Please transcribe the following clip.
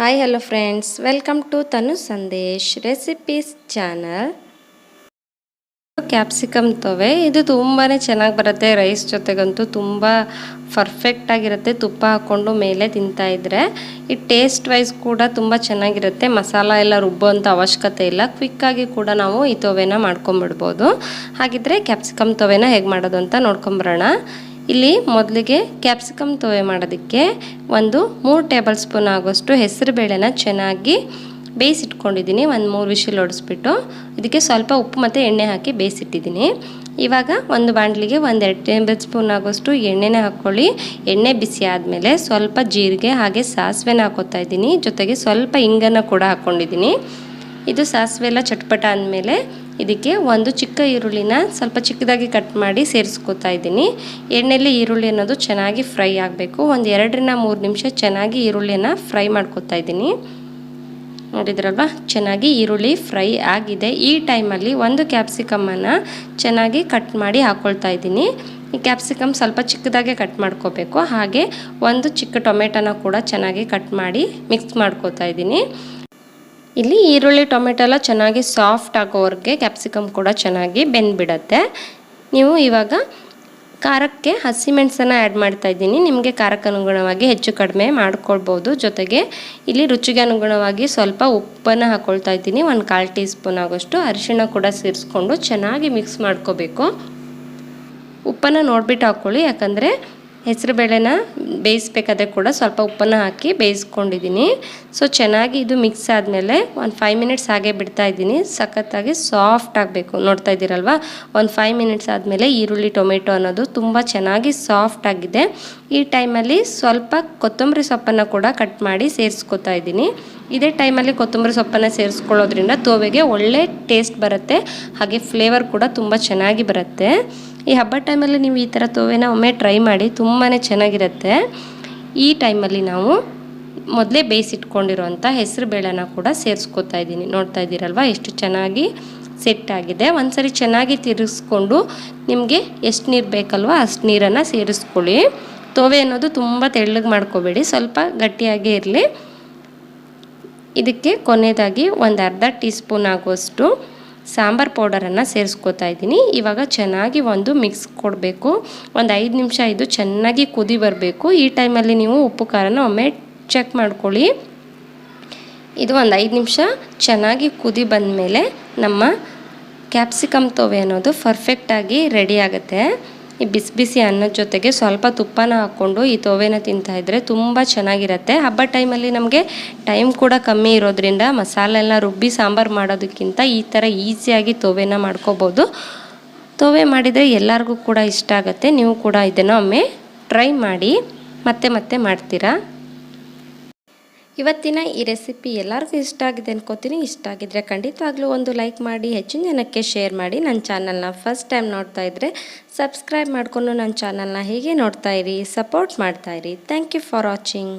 Hi hello friends welcome to Tanu Sandesh recipes channel capsicum ತವೆ. ಇದು ತುಂಬಾ ಚೆನ್ನಾಗಿ ಬರುತ್ತೆ. ರೈಸ್ ಜೊತೆಗಂತೂ ತುಂಬ ಪರ್ಫೆಕ್ಟ್ ಆಗಿರುತ್ತೆ. ತುಪ್ಪ ಹಾಕ್ಕೊಂಡು ಮೇಲೆ ತಿಂತಾ ಇದ್ರೆ. ಈ ಟೇಸ್ಟ್ ವೈಸ್ ಕೂಡ ತುಂಬ ಚೆನ್ನಾಗಿರುತ್ತೆ. ಮಸಾಲ ಎಲ್ಲ ರುಬ್ಬುವಂಥ ಅವಶ್ಯಕತೆ ಇಲ್ಲ. ಕ್ವಿಕ್ಕಾಗಿ ಕೂಡ ನಾವು ಈ ತೊವೆನ ಮಾಡ್ಕೊಂಬಿಡ್ಬೋದು. ಹಾಗಿದ್ರೆ ಕ್ಯಾಪ್ಸಿಕಮ್ ತೊವೆನ ಹೇಗೆ ಮಾಡೋದು ಅಂತ ನೋಡ್ಕೊಂಬರೋಣ. ಇಲ್ಲಿ ಮೊದಲಿಗೆ ಕ್ಯಾಪ್ಸಿಕಮ್ ತೋವೆ ಮಾಡೋದಕ್ಕೆ ಒಂದು ಮೂರು ಟೇಬಲ್ ಸ್ಪೂನ್ ಆಗೋಷ್ಟು ಹೆಸರು ಬೇಳೆನ ಚೆನ್ನಾಗಿ ಬೇಯಿಸಿಟ್ಕೊಂಡಿದ್ದೀನಿ. ಒಂದು ಮೂರು ವಿಷಲ್ ಹೊಡೆಸ್ಬಿಟ್ಟು ಇದಕ್ಕೆ ಸ್ವಲ್ಪ ಉಪ್ಪು ಮತ್ತು ಎಣ್ಣೆ ಹಾಕಿ ಬೇಯಿಸಿಟ್ಟಿದ್ದೀನಿ. ಇವಾಗ ಒಂದು ಬಾಣಲಿಗೆ ಒಂದು ಎರಡು ಟೇಬಲ್ ಸ್ಪೂನ್ ಆಗೋಷ್ಟು ಎಣ್ಣೆನ ಹಾಕ್ಕೊಳ್ಳಿ. ಎಣ್ಣೆ ಬಿಸಿ ಆದಮೇಲೆ ಸ್ವಲ್ಪ ಜೀರಿಗೆ ಹಾಗೆ ಸಾಸಿವೆನ ಹಾಕೋತಾ ಇದ್ದೀನಿ. ಜೊತೆಗೆ ಸ್ವಲ್ಪ ಇಂಗನ್ನು ಕೂಡ ಹಾಕ್ಕೊಂಡಿದ್ದೀನಿ. ಇದು ಸಾಸಿವೆ ಎಲ್ಲ ಚಟ್ಪಟ ಅಂದಮೇಲೆ ಇದಕ್ಕೆ ಒಂದು ಚಿಕ್ಕ ಈರುಳ್ಳಿನ ಸ್ವಲ್ಪ ಚಿಕ್ಕದಾಗಿ ಕಟ್ ಮಾಡಿ ಸೇರಿಸ್ಕೊತಾ ಇದ್ದೀನಿ. ಎಣ್ಣೆಯಲ್ಲಿ ಈರುಳ್ಳಿ ಅನ್ನೋದು ಚೆನ್ನಾಗಿ ಫ್ರೈ ಆಗಬೇಕು. ಒಂದು ಎರಡರಿಂದ ಮೂರು ನಿಮಿಷ ಚೆನ್ನಾಗಿ ಈರುಳ್ಳಿಯನ್ನು ಫ್ರೈ ಮಾಡ್ಕೊತಾ ಇದ್ದೀನಿ. ನೋಡಿದ್ರಲ್ವ? ಚೆನ್ನಾಗಿ ಈರುಳ್ಳಿ ಫ್ರೈ ಆಗಿದೆ. ಈ ಟೈಮಲ್ಲಿ ಒಂದು ಕ್ಯಾಪ್ಸಿಕಮ್ಮನ್ನು ಚೆನ್ನಾಗಿ ಕಟ್ ಮಾಡಿ ಹಾಕ್ಕೊಳ್ತಾ ಇದ್ದೀನಿ. ಈ ಕ್ಯಾಪ್ಸಿಕಮ್ ಸ್ವಲ್ಪ ಚಿಕ್ಕದಾಗೆ ಕಟ್ ಮಾಡ್ಕೋಬೇಕು. ಹಾಗೆ ಒಂದು ಚಿಕ್ಕ ಟೊಮೆಟೊನ ಕೂಡ ಚೆನ್ನಾಗಿ ಕಟ್ ಮಾಡಿ ಮಿಕ್ಸ್ ಮಾಡ್ಕೋತಾ ಇದ್ದೀನಿ. ಇಲ್ಲಿ ಈರುಳ್ಳಿ, ಟೊಮೆಟೊ ಎಲ್ಲ ಚೆನ್ನಾಗಿ ಸಾಫ್ಟ್ ಆಗೋವರೆಗೆ ಕ್ಯಾಪ್ಸಿಕಮ್ ಕೂಡ ಚೆನ್ನಾಗಿ ಬೆಂದ್ಬಿಡತ್ತೆ. ನೀವು ಇವಾಗ ಖಾರಕ್ಕೆ ಹಸಿಮೆಣಸನ್ನು ಆ್ಯಡ್ ಮಾಡ್ತಾ ಇದ್ದೀನಿ. ನಿಮಗೆ ಖಾರಕ್ಕೆ ಅನುಗುಣವಾಗಿ ಹೆಚ್ಚು ಕಡಿಮೆ ಮಾಡ್ಕೊಳ್ಬೋದು. ಜೊತೆಗೆ ಇಲ್ಲಿ ರುಚಿಗೆ ಅನುಗುಣವಾಗಿ ಸ್ವಲ್ಪ ಉಪ್ಪನ್ನು ಹಾಕ್ಕೊಳ್ತಾ ಇದ್ದೀನಿ. ಒಂದು ಕಾಲು ಟೀ ಸ್ಪೂನ್ ಆಗೋಷ್ಟು ಅರಿಶಿಣ ಕೂಡ ಸೇರಿಸ್ಕೊಂಡು ಚೆನ್ನಾಗಿ ಮಿಕ್ಸ್ ಮಾಡ್ಕೋಬೇಕು. ಉಪ್ಪನ್ನು ನೋಡಿಬಿಟ್ಟು ಹಾಕ್ಕೊಳ್ಳಿ ಯಾಕಂದರೆ ಹೆಸರು ಬೇಳೆನ ಬೇಯಿಸ್ಬೇಕಾದ್ರೆ ಕೂಡ ಸ್ವಲ್ಪ ಉಪ್ಪನ್ನು ಹಾಕಿ ಬೇಯಿಸ್ಕೊಂಡಿದ್ದೀನಿ. ಸೊ ಚೆನ್ನಾಗಿ ಇದು ಮಿಕ್ಸ್ ಆದಮೇಲೆ ಒಂದು ಫೈವ್ ಮಿನಿಟ್ಸ್ ಹಾಗೆ ಬಿಡ್ತಾ ಇದ್ದೀನಿ. ಸಖತ್ತಾಗಿ ಸಾಫ್ಟ್ ಆಗಬೇಕು. ನೋಡ್ತಾ ಇದ್ದೀರಲ್ವ? ಒಂದು ಫೈವ್ ಮಿನಿಟ್ಸ್ ಆದಮೇಲೆ ಈರುಳ್ಳಿ, ಟೊಮೆಟೊ ಅನ್ನೋದು ತುಂಬ ಚೆನ್ನಾಗಿ ಸಾಫ್ಟ್ ಆಗಿದೆ. ಈ ಟೈಮಲ್ಲಿ ಸ್ವಲ್ಪ ಕೊತ್ತಂಬರಿ ಸೊಪ್ಪನ್ನು ಕೂಡ ಕಟ್ ಮಾಡಿ ಸೇರಿಸ್ಕೊತಾ ಇದ್ದೀನಿ. ಇದೇ ಟೈಮಲ್ಲಿ ಕೊತ್ತಂಬರಿ ಸೊಪ್ಪನ್ನು ಸೇರಿಸ್ಕೊಳ್ಳೋದ್ರಿಂದ ತೋವೆಗೆ ಒಳ್ಳೆ ಟೇಸ್ಟ್ ಬರುತ್ತೆ. ಹಾಗೆ ಫ್ಲೇವರ್ ಕೂಡ ತುಂಬ ಚೆನ್ನಾಗಿ ಬರುತ್ತೆ. ಈ ಹಬ್ಬ ಟೈಮಲ್ಲಿ ನೀವು ಈ ಥರ ತೋವೆನ ಒಮ್ಮೆ ಟ್ರೈ ಮಾಡಿ ತುಂಬಾ ಚೆನ್ನಾಗಿರುತ್ತೆ. ಈ ಟೈಮಲ್ಲಿ ನಾವು ಮೊದಲೇ ಬೇಯಿಸಿಟ್ಕೊಂಡಿರೋಂಥ ಹೆಸರು ಬೇಳೆನ ಕೂಡ ಸೇರಿಸ್ಕೊತಾ ಇದ್ದೀನಿ. ನೋಡ್ತಾ ಇದ್ದೀರಲ್ವ? ಎಷ್ಟು ಚೆನ್ನಾಗಿ ಸೆಟ್ ಆಗಿದೆ. ಒಂದ್ಸರಿ ಚೆನ್ನಾಗಿ ತಿರುಗಿಸ್ಕೊಂಡು ನಿಮಗೆ ಎಷ್ಟು ನೀರು ಬೇಕಲ್ವ ಅಷ್ಟು ನೀರನ್ನು ಸೇರಿಸ್ಕೊಳ್ಳಿ. ತೋವೆ ಅನ್ನೋದು ತುಂಬ ತೆಳ್ಳಗೆ ಮಾಡ್ಕೋಬೇಡಿ. ಸ್ವಲ್ಪ ಗಟ್ಟಿಯಾಗೇ ಇರಲಿ. ಇದಕ್ಕೆ ಕೊನೆಯದಾಗಿ ಒಂದು ಅರ್ಧ ಟೀ ಸ್ಪೂನ್ ಆಗುವಷ್ಟು ಸಾಂಬಾರು ಪೌಡರನ್ನು ಸೇರಿಸ್ಕೋತಾ ಇದ್ದೀನಿ. ಇವಾಗ ಚೆನ್ನಾಗಿ ಒಂದು ಮಿಕ್ಸ್ ಕೊಡಬೇಕು. ಒಂದು ಐದು ನಿಮಿಷ ಇದು ಚೆನ್ನಾಗಿ ಕುದಿ ಬರಬೇಕು. ಈ ಟೈಮಲ್ಲಿ ನೀವು ಉಪ್ಪು ಖಾರನ ಒಮ್ಮೆ ಚೆಕ್ ಮಾಡ್ಕೊಳ್ಳಿ. ಇದು ಒಂದು ಐದು ನಿಮಿಷ ಚೆನ್ನಾಗಿ ಕುದಿ ಬಂದಮೇಲೆ ನಮ್ಮ ಕ್ಯಾಪ್ಸಿಕಮ್ ತೋವೆ ಅನ್ನೋದು ಪರ್ಫೆಕ್ಟಾಗಿ ರೆಡಿ ಆಗುತ್ತೆ. ಈ ಬಿಸಿ ಬಿಸಿ ಅನ್ನದ ಜೊತೆಗೆ ಸ್ವಲ್ಪ ತುಪ್ಪನ ಹಾಕ್ಕೊಂಡು ಈ ತೊವೆನ ತಿಂತಾಯಿದ್ರೆ ತುಂಬ ಚೆನ್ನಾಗಿರುತ್ತೆ. ಹಬ್ಬ ಟೈಮಲ್ಲಿ ನಮಗೆ ಟೈಮ್ ಕೂಡ ಕಮ್ಮಿ ಇರೋದ್ರಿಂದ ಮಸಾಲೆ ಎಲ್ಲ ರುಬ್ಬಿ ಸಾಂಬಾರು ಮಾಡೋದಕ್ಕಿಂತ ಈ ಥರ ಈಸಿಯಾಗಿ ತೊವೆನ ಮಾಡ್ಕೋಬೋದು. ತೊವೆ ಮಾಡಿದರೆ ಎಲ್ಲರಿಗೂ ಕೂಡ ಇಷ್ಟ ಆಗುತ್ತೆ. ನೀವು ಕೂಡ ಇದನ್ನು ಒಮ್ಮೆ ಟ್ರೈ ಮಾಡಿ. ಮತ್ತೆ ಮತ್ತೆ ಮಾಡ್ತೀರಾ? ಇವತ್ತಿನ ಈ ರೆಸಿಪಿ ಎಲ್ಲರಿಗೂ ಇಷ್ಟ ಆಗಿದೆ ಅನ್ಕೋತೀನಿ. ಇಷ್ಟ ಆಗಿದ್ರೆ ಖಂಡಿತವಾಗ್ಲೂ ಒಂದು ಲೈಕ್ ಮಾಡಿ, ಹೆಚ್ಚಿನ ಜನಕ್ಕೆ ಶೇರ್ ಮಾಡಿ. ನನ್ನ ಚಾನಲ್ನ ಫಸ್ಟ್ ಟೈಮ್ ನೋಡ್ತಾ ಇದ್ದರೆ ಸಬ್ಸ್ಕ್ರೈಬ್ ಮಾಡಿಕೊಂಡು ನನ್ನ ಚಾನಲ್ನ ಹೀಗೆ ನೋಡ್ತಾ ಇರಿ ಸಪೋರ್ಟ್ ಮಾಡ್ತಾ ಇರಿ. Thank you for watching